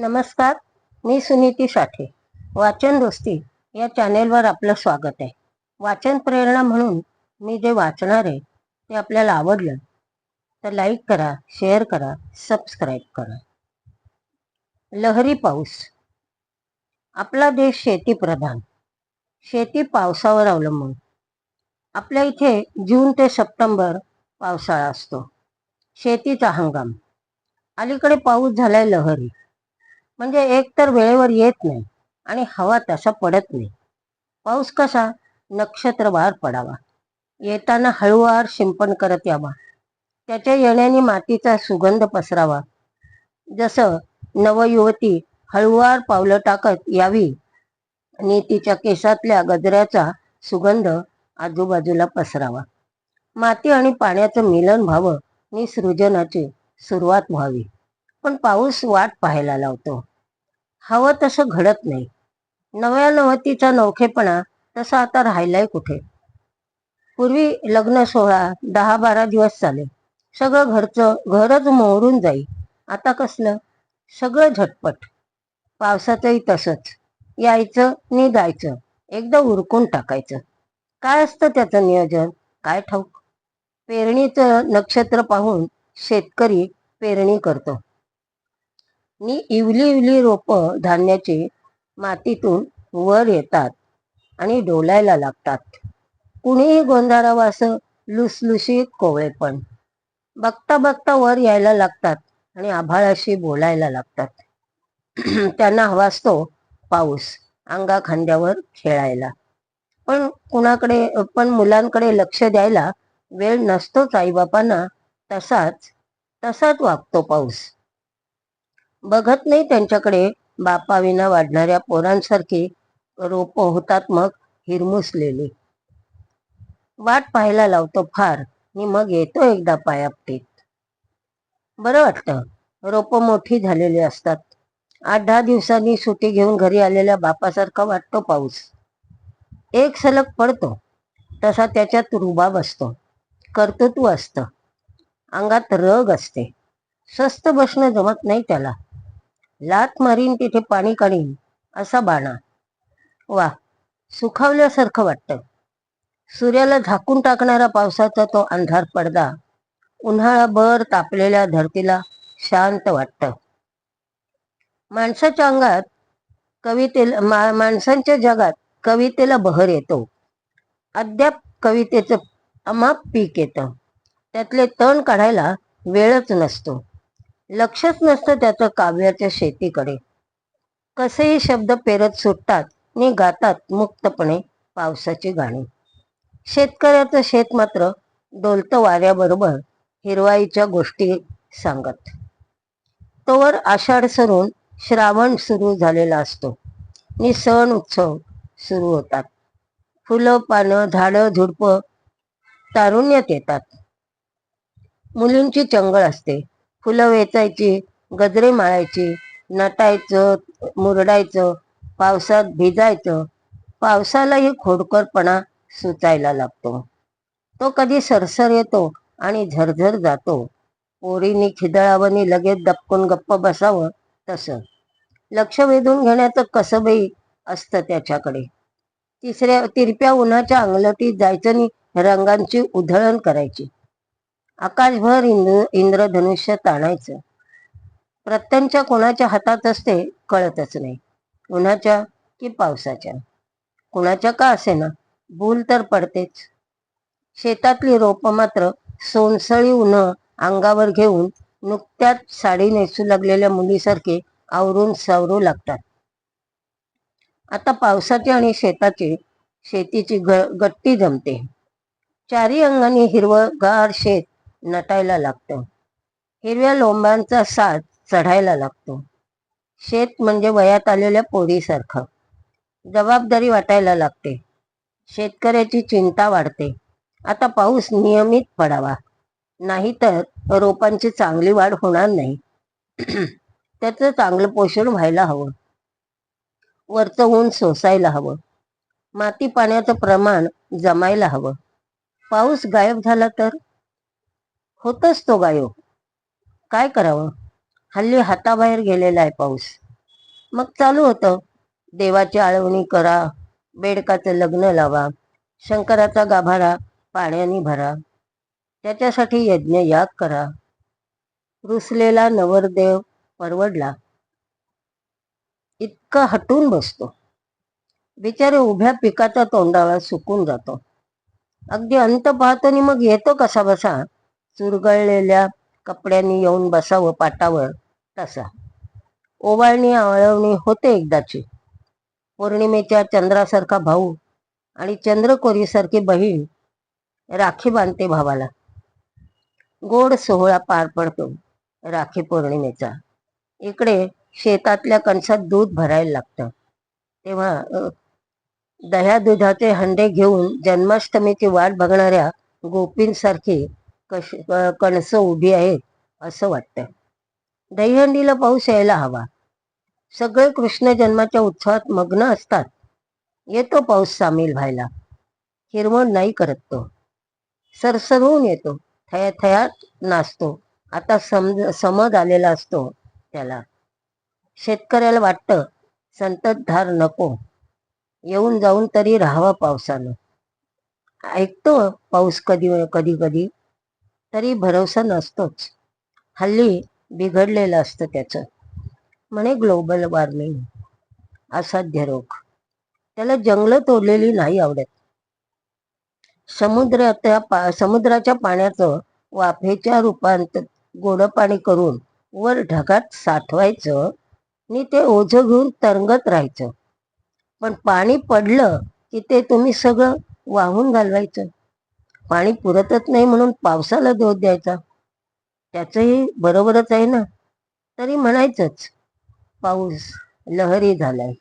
नमस्कार मी सुनीती साठे. वाचन दोस्ती या चॅनेलवर आपलं स्वागत आहे. वाचन प्रेरणा म्हणून मी जे वाचणार आहे ते आपल्याला आवडलं तर लाईक करा शेअर करा सबस्क्राईब करा. लहरी पाऊस. आपला देश शेतीप्रधान शेती पावसावर अवलंबून. आपल्या इथे जून ते सप्टेंबर पावसाळा असतो. शेतीचा हंगाम. अलीकडे पाऊस झालाय लहरी. म्हणजे एक तर वेळेवर येत नाही आणि हवा तसा पडत नाही. पाऊस कसा? नक्षत्रवार पडावा. येताना हळूवार शिंपण करत यावा. त्याच्या येण्याने मातीचा सुगंध पसरावा. जसं नवयुवती हळूवार पावलं टाकत यावी आणि तिच्या केसातल्या गजऱ्याचा सुगंध आजूबाजूला पसरावा. माती आणि पाण्याचं मिलन व्हावं आणि सृजनाची सुरुवात व्हावी. पण पाऊस वाट पाहायला लावतो. हवं तसं घडत नाही. नव्या नवतीचा नौखेपणा तसा आता राहिलाय कुठे? पूर्वी लग्न सोहळा दहा बारा दिवस चाले. सगळं घरचं घरच मोहरून जाई. आता कसलं? सगळं झटपट. पावसाचंही तसंच. यायचं नि जायचं एकदा उरकून टाकायचं. काय असतं त्याचं नियोजन? काय ठाऊक? पेरणीचं नक्षत्र पाहून शेतकरी पेरणी करतो. नि इवली इवली रोप धान्याची मातीतून वर येतात आणि डोलायला लागतात. कुणीही गोंधारावं असं लुसलुशीत कोवळे पण. बघता बघता वर यायला लागतात आणि आभाळाशी बोलायला लागतात. त्यांना हवा असतो पाऊस अंगा खांद्यावर खेळायला. पण कुणाकडे पण मुलांकडे लक्ष द्यायला वेळ नसतोच आईबापांना तसाच तसाच वागतो पाऊस. बघत नाही त्यांच्याकडे. बापाविना वाढणाऱ्या पोरांसारखी रोप होतात मग हिरमुसलेली. वाट पाहायला लावतो फार. आणि मग येतो एकदा पायापटीत. बरं वाटतं. रोप मोठी झालेली असतात. आठ दहा दिवसांनी सुटी घेऊन घरी आलेल्या बापासारखा वाटतो पाऊस. एक सलग पडतो. तसा त्याच्यात रुबाब असतो कर्तृत्व असतं. अंगात रग असते. स्वस्त बसणं जमत नाही त्याला. लात मारीन तिथे पाणी काढीन असा बाणा. वा सुखावल्यासारखं वाटतं. सूर्याला झाकून टाकणारा पावसाचा तो अंधार पडदा उन्हाळाभर तापलेल्या धरतीला शांत वाटतं. माणसाच्या अंगात कवितेला मा माणसांच्या जगात कवितेला बहर येतो. अद्याप कवितेचं अमाप पीक येतं. त्यातले तण काढायला वेळच नसतो. लक्षच नसतं त्याचं काव्याच्या शेतीकडे. कसेही शब्द पेरत सुटतात आणि गातात मुक्तपणे पावसाची गाणी. शेतकऱ्याचं शेत मात्र डोलतं वाऱ्याबरोबर हिरवाईच्या गोष्टी सांगत. तोवर आषाढ सरून श्रावण सुरू झालेला असतो. आणि सण उत्सव सुरू होतात. फुलं पानं झाडं झुडपं तारुण्यात येतात. मुलींची चंगळ असते. फुलं वेचायची गजरे माळायची नटायचं मुरडायचं पावसात भिजायचं. पावसालाही खोडकरपणा सुचायला लागतो. तो कधी सरसर येतो आणि झरझर जातो. पोरीनी खिदळावनी लगेच दपकून गप्प बसावं तसं. लक्ष वेधून घेण्याचं कसबही असतं त्याच्याकडे? तिसऱ्या तिरप्या उन्हाच्या अंगलटीत जायचं आणि रंगांची उधळण करायची. आकाशभर इंद्र इंद्रधनुष्य ताणायचं. प्रत्यंच्या कोणाच्या हातात असते कळतच नाही. उन्हाच्या की पावसाच्या? कुणाच्या का असे ना भूल तर पडतेच. शेतातली रोपं मात्र सोनसळी उन्ह अंगावर घेऊन नुकत्याच साडी नेसू लागलेल्या मुलीसारखे आवरून सावरू लागतात. आता पावसाची आणि शेताची शेतीची ग गट्टी जमते. चारी अंगाने हिरवगार शेत नटायला लागतं. हिरव्या लोंबांचा साथ चढायला लागतो. शेत म्हणजे वयात आलेल्या पोरीसारखं. जबाबदारी वाटायला लागते. शेतकऱ्याची चिंता वाढते. आता पाऊस नियमित पडावा. नाहीतर रोपांची चांगली वाढ होणार नाही. त्याचं चांगलं पोषण व्हायला हवं. वरचं ऊन सोसायला हवं. माती पाण्याचं प्रमाण जमायला हवं. पाऊस गायब झाला तर? होतच तो गायब काय करावं? हल्ली हाताबाहेर गेलेला आहे पाऊस. मग चालू होतं. देवाची आळवणी करा बेडकाचं लग्न लावा शंकराचा गाभारा पाण्याने भरा. त्याच्यासाठी यज्ञ याग करा. रुसलेला नवरदेव परवडला. इतका हटून बसतो. बिचारे उभ्या पिकाचा तोंडाला सुकून जातो. अगदी अंत पाहतो आणि मग येतो कसा बसा? चुरगळलेल्या कपड्यांनी येऊन बसावं पाटावर तसा. ओवाळणी आळवणी होते एकदाची. पौर्णिमेच्या चंद्रासारखा भाऊ आणि चंद्रकोरीसारखी बहीण राखी बांधते भावाला. गोड सोहळा पार पडतो राखी पौर्णिमेचा. इकडे शेतातल्या कणसात दूध भरायला लागतं. तेव्हा दह्या दुधाचे हंडे घेऊन जन्माष्टमीची वाट बघणाऱ्या गोपींसारखी कश अ, कणसं उभी आहेत असं वाटतं दहीहंडीला पाऊस यायला हवा. सगळे कृष्ण जन्माच्या उत्सवात मग्न असतात. येतो पाऊस सामील व्हायला. हिरवण नाही करत तो. सरसरून येतो. थया थयात नाचतो. आता समज समज आलेला असतो त्याला. शेतकऱ्याला वाटतं संततधार नको. येऊन जाऊन तरी राहावा पावसानं. ऐकतो पाऊस कधी कधी कधी. तरी भरोसा नसतोच. हल्ली बिघडलेलं असतं त्याचं. म्हणे ग्लोबल वॉर्मिंग. असाध्य रोग. त्याला जंगलं तोडलेली नाही आवडत. समुद्राच्या पा समुद्राच्या पाण्याचं वाफेच्या रूपांत गोड पाणी करून वर ढगात साठवायचं आणि ते ओझं घेऊन तरंगत राहायचं. पण पाणी पडलं की ते तुम्ही सगळं वाहून घालवायचं. पाणी पुरतच नाही म्हणून पावसाला दोष द्यायचा. त्याचंही बरोबरच आहे ना? तरी म्हणायचंच पाऊस लहरी झालाय.